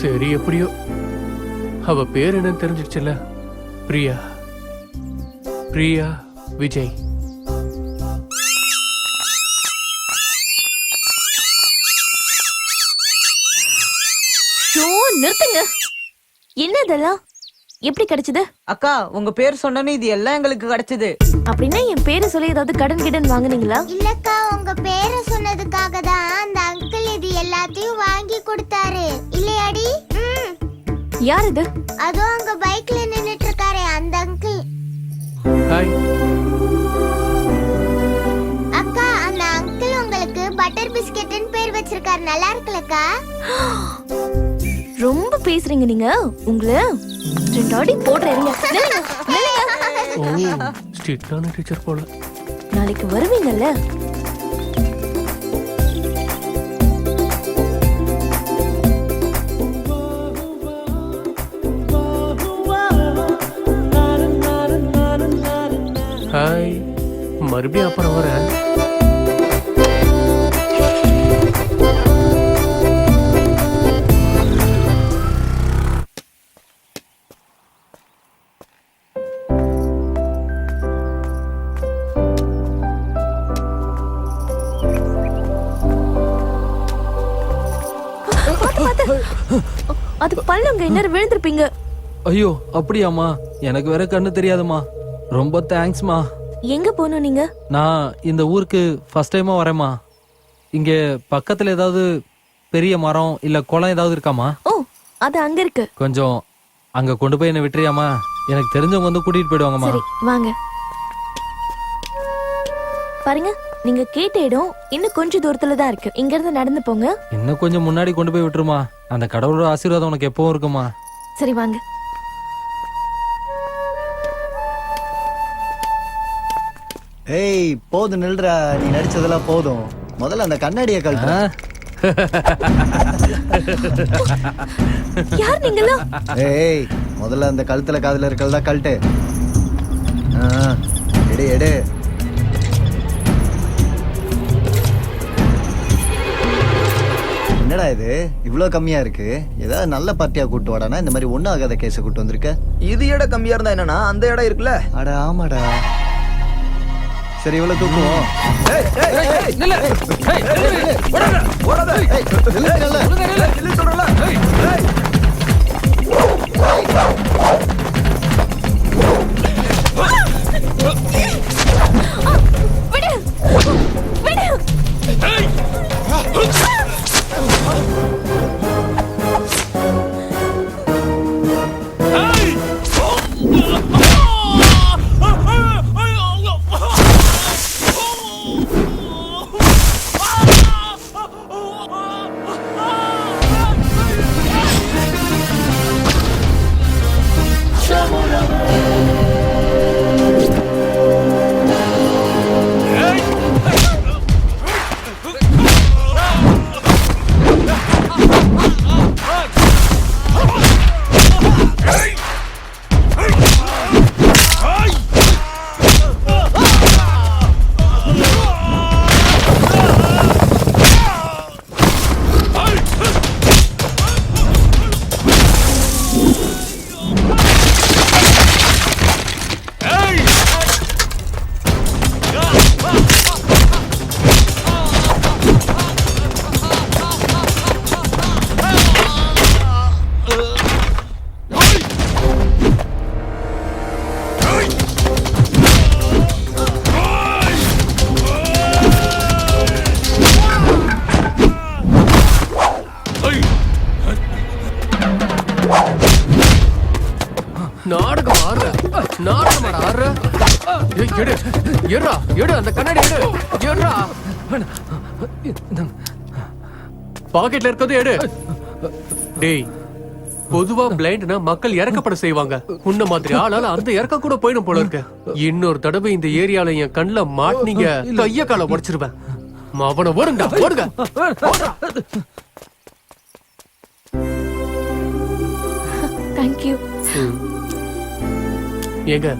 சரி எப்படியோ. அவ பேர் என்னன்னு தெரிஞ்சிடுச்சுல்ல? பிரியா. பிரியா விஜய். ஷோ நிறுத்துங்க. என்ன இதெல்லாம்? எப்படி கிடைச்சது? அக்கா உங்க பேர் சொன்னோன்னே இது எல்லாம் எங்களுக்கு கிடைச்சது. அப்படின்னா என் பேரை சொல்லி ஏதாவது கடன் கிடன் வாங்குனீங்களா? இல்லக்கா உங்க பேரை சொன்னதுக்காக தான் அந்த அங்கிள் இது எல்லாத்தையும் வாங்கி கொடுத்தாரு. இல்லையாடி? ம். யார் இது? அதோ அங்க பைக்ல நின்னுட்டு இருக்காரே அந்த அங்கிள் ஹாய் அக்கா அந்த அங்கிள் உங்களுக்கு பட்டர் பிஸ்கெட்னு பேர் வச்சிருக்காரு. நல்லா இருக்குல்லக்கா. ரொம்ப பேசுறீங்க நீங்க. உங்களை ரெண்டு அடி போடுற இருங்க நில்லுங்க, நில்லுங்க. ஓ. ஸ்ட்ரிக்டான டீச்சர் போல. நாளைக்கு வருவீங்கல்ல? ஹாய் மறுபடியும் அப்புறம் வரேன் அது பல்லுங்க இன்னொரு விழுந்திருப்பீங்க. ஐயோ அப்படியாம்மா. எனக்கு வேற கண்ணு தெரியாதும்மா. ரொம்ப தேங்க்ஸ்மா எங்க போகணும் நீங்க? நான் இந்த ஊருக்கு ஃபர்ஸ்ட் டைமா வரேம்மா. இங்க பக்கத்துல ஏதாவது பெரிய மரம் இல்ல குளம் ஏதாவது இருக்காமா ஓ அது அங்க இருக்கு. கொஞ்சம் அங்க கொண்டு போய் என்ன விட்டுறியாமா எனக்கு தெரிஞ்சவங்க வந்து கூட்டிட்டு போயிடுவாங்கம்மா. சரி வாங்க. பாருங்க. நீங்க கேட்ட இடம் இன்னும் கொஞ்ச தூரத்துல தான் இருக்கு. இங்க இருந்து நடந்து போங்க. இன்னும் கொஞ்சம் முன்னாடி கொண்டு போய் விட்டுருமா. அந்த கடவுளோட ஆசீர்வாதம் உனக்கு எப்பவும் இருக்குமா? சரி வாங்க. ஏய் போதும் நில்றா. நீ நடிச்சதெல்லாம் போதும். முதல்ல அந்த கண்ணாடியை கழட்டு. ஆ? யார் நீங்களா? ஏய் முதல்ல அந்த கழுத்துல காதுல இருக்கிறதா கழட்டு. ஆ, எடு எடு. என்னடா இது? இவ்வளோ கம்மியா இருக்கு. ஏதாவது நல்ல பார்ட்டியா கூட்டு வாடானா? இந்த மாதிரி ஒன்றும் ஆகாத கேஸை கூட்டு வந்திருக்க? இது இடம் கம்மியா இருந்தா என்னன்னா அந்த இடம் இருக்குல்ல? அட ஆமாடா. சரி இவ்வளோ தூக்குவோம். ஏய், நாடகம் ஆடுற. நாடகம் ஆடுற. எடு எடுறா எடு அந்த கண்ணாடி எடு. எடுறா. பாக்கெட்ல இருக்கிறது எடு. டேய் பொதுவா பிளைண்ட்னா மக்கள் இறக்கப்பட செய்வாங்க. உன்ன மாதிரி ஆளால அந்த இறக்க கூட போயிடும் போல இருக்க. இன்னொரு தடவை இந்த ஏரியால என் கண்ணுல மாட்டினீங்க கைய கால உடைச்சிருவேன். அவனை ஓடுங்க ஓடுங்க. தேங்க்யூ ஏங்க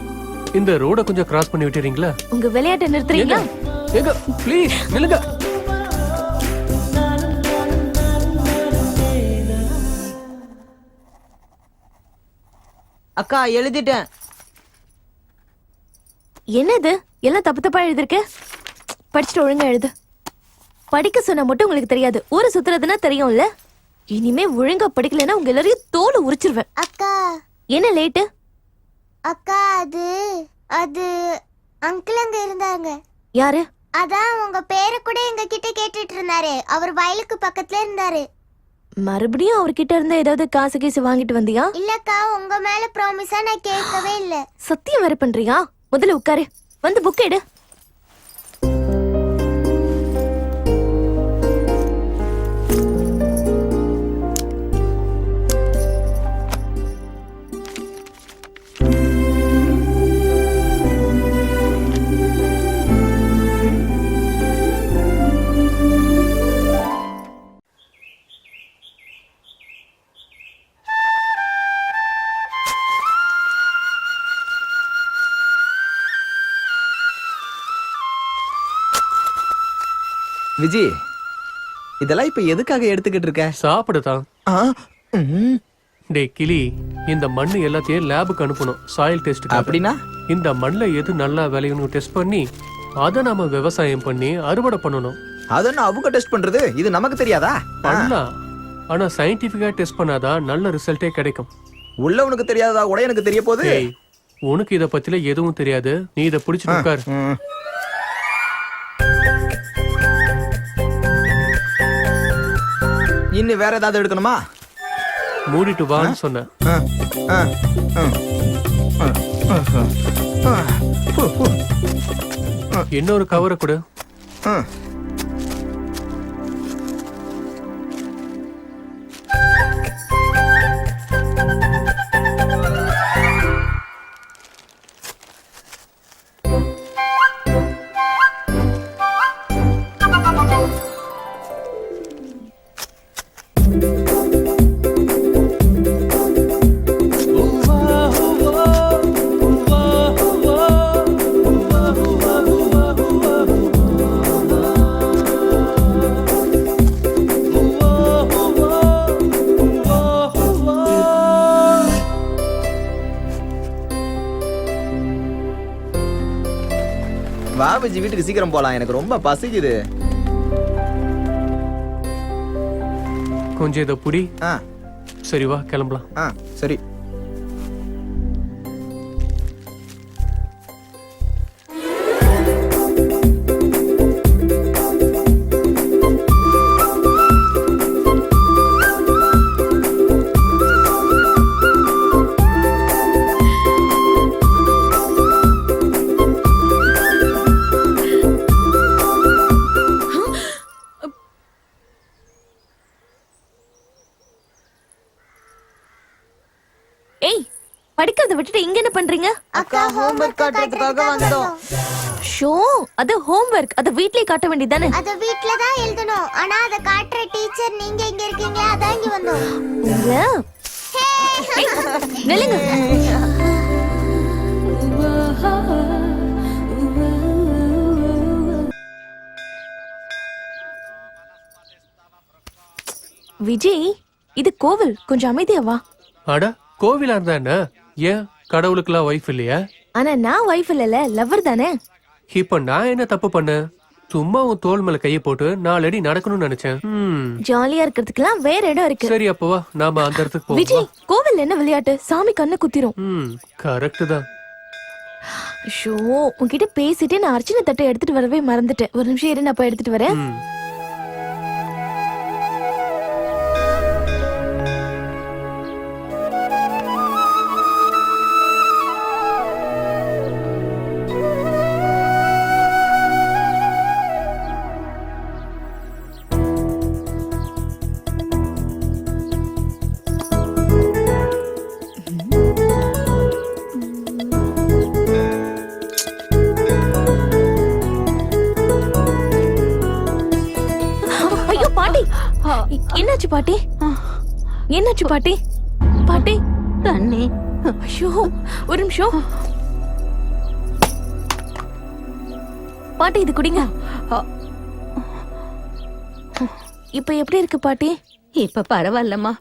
இந்த ரோட கொஞ்சம் கிராஸ் பண்ணி விட்டுறீங்களா? உங்க விளையாட்டை நிறுத்துறீங்களா? ஏங்க ப்ளீஸ் நில்லுங்க. அக்கா எழுதிட்டேன். என்னது? எல்லாம் தப்பு தப்பா எழுதிருக்க படிச்சுட்டு ஒழுங்கா எழுது. படிக்க சொன்னா மட்டும் உங்களுக்கு தெரியாது. ஊரை சுத்துறதுன்னா தெரியும்ல? இனிமே ஒழுங்கா படிக்கலைன்னா உங்க எல்லாரையும் தோலை உரிச்சிருவேன். அக்கா. என்ன லேட்டு? அக்கா அது அது அங்கிள் அங்க இருந்தாங்க யாரு? அதான் உங்க பேரை கூட எங்க கிட்ட கேட்டுட்டு இருந்தாரு அவர் வயலுக்கு பக்கத்துல இருந்தாரு. மறுபடியும் அவர்கிட்ட இருந்து ஏதாவது காசு கீசு வாங்கிட்டு வந்தியா? இல்லக்கா உங்க மேல ப்ராமிஸா நான் கேட்கவே இல்ல. சத்தியம் வேற பண்றியா? முதல்ல உட்காரு. வந்து புக் எடு. விஜி இதெல்லாம் இப்ப எதுக்காக எடுத்துக்கிட்டு இருக்க? சாப்பிடத்தான் ஆ, ம், டேய் கிளி இந்த மண்ணு எல்லாத்தையும் லேபுக்கு அனுப்பணும். சாயில் டெஸ்ட் அப்படின்னா? இந்த மண்ணில் எது நல்லா விளையும்னு டெஸ்ட் பண்ணி அதை நாம விவசாயம் பண்ணி அறுவடை பண்ணணும். அதென்ன அவங்க டெஸ்ட் பண்றது? இது நமக்கு தெரியாதா? பண்ணலாம் ஆனா சயின்டிபிக்கா டெஸ்ட் பண்ணாதான் நல்ல ரிசல்ட்டே கிடைக்கும். உள்ளவனுக்கு தெரியாததா கூட எனக்கு தெரிய போகுது? உனக்கு இத பத்தில எதுவும் தெரியாது. நீ இத புடிச்சிட்டு உட்கார். ம். இன்னும் வேற ஏதாவது எடுக்கணுமா? மூடிட்டு வான்னு சொன்னேன். ஆ, ஆ, ம். ஆ, ஆ, ஆ, ஆ, ஹு, ஹு, இன்னொரு கவரை கொடு. விஜி வீட்டுக்கு சீக்கிரம் போலாம். எனக்கு ரொம்ப பசிக்குது. கொஞ்சம் இத புடி. ஆ. சரி வா கிளம்பலாம். ஆ சரி. படிக்கிறத விட்டுட்டு இங்க என்ன பண்றீங்க? அக்கா ஹோம்ஒர்க் காட்டுறதுக்காக வந்தோம். ஷோ அது ஹோம்ஒர்க் அத வீட்லயே காட்ட வேண்டியதானே அத வீட்ல தான் எழுதணும். ஆனா அத காட்டுற டீச்சர் நீங்க இங்க இருக்கீங்களா அதான் இங்க வந்தோம். நில்லுங்க. விஜய் இது கோவில். கொஞ்சம் அமைதியா வா. அட கோவிலா இருந்தா என்ன? ஏன்? கடவுளுக்கெல்லாம் ஒய்ஃப் இல்லையா? ஆனா நான் வைஃப் இல்லல லவ்வர் தானே? இப்ப நான் என்ன தப்பு பண்ணேன்? சும்மா உன் தோள் மேல கையை போட்டு நாலு அடி நடக்கணும்னு நினைச்சேன். ஜாலியா இருக்கிறதுக்கெல்லாம் வேற இடம் இருக்கு. சரி அப்போ வா. நாம அந்த இடத்துக்கு போவோம்? விஜய் கோவில் என்ன விளையாட்டு? சாமி கண்ணு குத்திரும். ம் கரெக்ட் தான். ஷோ உன்கிட்ட பேசிட்டு நான் அர்ச்சனை தட்டை எடுத்துட்டு வரவே மறந்துட்டேன். ஒரு நிமிஷம் இரு நான் போய் எடுத்துட்டு வரேன். என்னாச்சு பாட்டி? என்னாச்சு பாட்டி? பாட்டி தண்ணி. ஐயோ ஒரு நிமிஷம். பாட்டி இது குடிங்க. இப்ப எப்படி இருக்கு பாட்டி? இப்ப பரவாயில்லம்மா.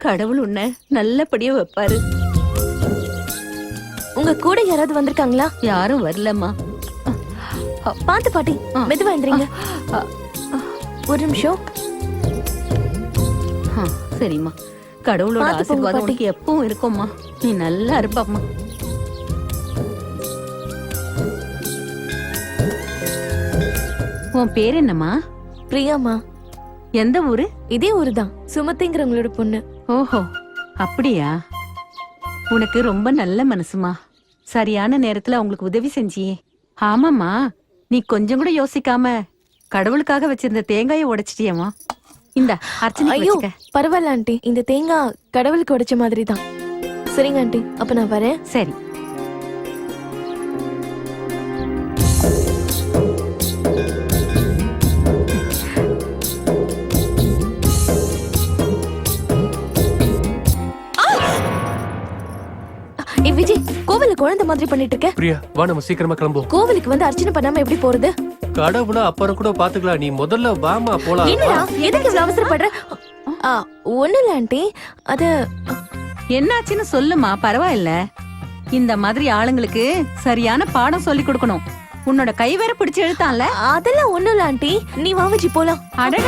கடவுள் உன்னை நல்லபடியா வைப்பாரு. உங்க கூட யாராவது வந்திருக்காங்களா? யாரும் வரலம்மா. பாத்து பாட்டி மெதுவா எந்திரிங்க ஒரு நிமிஷம். சரிம்மா. கடவுளோட பார்த்து போங்க, ஆசீர்வாதம் பாட்டி. உனக்கு எப்பவும் இருக்கும்மா. நீ நல்லா இருப்பம்மா. உன் பேர் என்னம்மா? பிரியாமா எந்த ஊரு? இதே ஊருதான். சுமதிங்கிறவங்களோட பொண்ணு. ஓஹோ அப்படியா? உனக்கு ரொம்ப நல்ல மனசுமா. சரியான நேரத்துல அவங்களுக்கு உதவி செஞ்சியே. ஆமாம்மா நீ கொஞ்சம் கூட யோசிக்காம கடவுளுக்காக வச்சிருந்த தேங்காயை உடைச்சிட்டியம்மா. இந்த அர்ச்சனை ஐயோ பரவாயில்ல ஆண்டி. இந்த தேங்காய் கடவுளுக்கு உடைச்ச மாதிரி தான் சரிங்க ஆண்டி. அப்ப நான் வரேன். சரி. விஜய் கோவிலுக்கு குழந்தை மாதிரி பண்ணிட்டு இருக்க? பிரியா வா நம்ம சீக்கிரமா கிளம்புவோம். கோவிலுக்கு வந்து அர்ச்சனை பண்ணாம எப்படி போறது? கடவுள அப்புறம் கூட பாத்துக்கலாம். நீ முதல்ல வாமா போலாம். என்னடா எதுக்கு இவ்வளவு அவசரப்படுற? ஆ, ஒண்ணும் இல்ல ஆண்டி. அது என்னாச்சுன்னு சொல்லுமா பரவாயில்ல. இந்த மாதிரி ஆளுங்களுக்கு சரியான பாடம் சொல்லி கொடுக்கணும். உன்னோட கை வேற பிடிச்சு எழுத்தான்ல அதெல்லாம் ஒண்ணும் இல்ல ஆண்டி. நீ வா விஜி போலாம். அடட.